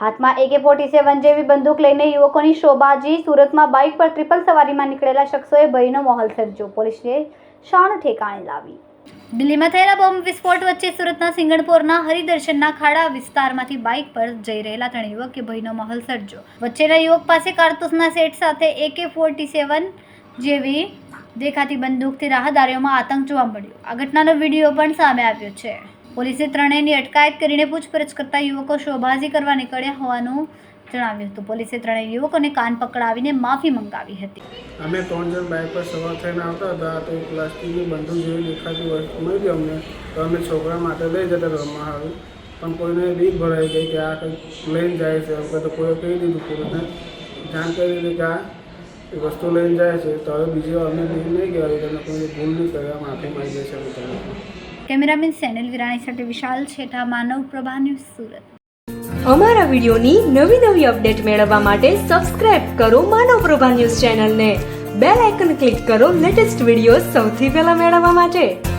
હાથમાં એકે forty seven જેવી બંદૂક લઈને યુવકોની શોભાજી સુરતમાં બાઇક પર ટ્રિપલ સવારીમાં નીકળેલા શખ્સોએ ભયનો માહોલ સર્જ્યો. પોલીસે શાણ ઠેકાણે લાવી. દિલ્હીમાં થયેલા બોમ્બ વિસ્ફોટ વચ્ચે સુરતના સિંગણપોરના હરિદર્શનના ખાડા વિસ્તારમાંથી બાઇક પર જઈ રહેલા ત્રણ યુવકે ભયનો માહોલ સર્જ્યો. વચ્ચેના યુવક પાસે કારતૂસના સેટ સાથે એકે ફોર્ટી સેવન જેવી દેખાતી બંદૂકથી રાહદારીઓમાં આતંક જોવા મળ્યો. આ ઘટનાનો વીડિયો પણ સામે આવ્યો છે. પોલીસે ત્રણેયની અટકાયત કરીને પૂછપરછ કરતા યુવકો શોભાજી કરવા નીકળ્યા હોવાનું જણાવ્યું હતું. પોલીસે ત્રણેય યુવકોને કાન પકડાવીને માફી મંગાવી હતી. અમે ત્રણ જણ બાઇક પર સવાર થઈને આવતા હતા. તો પ્લાસ્ટિકની બંદૂક જેવી દેખાતી વસ્તુ મળી અમને. તો અમે છોકરા માટે લઈ જતા રમવા આવ્યું પણ કોઈને બીક ભરાઈ ગઈ કે આ કંઈક લઈને જાય છે. તો કોઈ કહી દીધું પુરુષને જાણ કે આ વસ્તુ લઈને જાય છે તો હવે બીજી વાર અમે ભૂલ નહીં કહેવાય તમે કોઈ ભૂલ નહીં કરવા માફી માંગીએ છીએ અમે તમને કેમેરામેન સેનલ વિરાણી સાથે વિશાલ છેટા માનવ પ્રભા ન્યૂઝ સુરત. અમારા વિડીયોની નવી નવી અપડેટ મેળવવા માટે સબસ્ક્રાઇબ કરો માનવ પ્રભા ન્યૂઝ ચેનલને. બેલ આઇકન ક્લિક કરો લેટેસ્ટ વીડિયો સૌથી પહેલા મેળવવા માટે.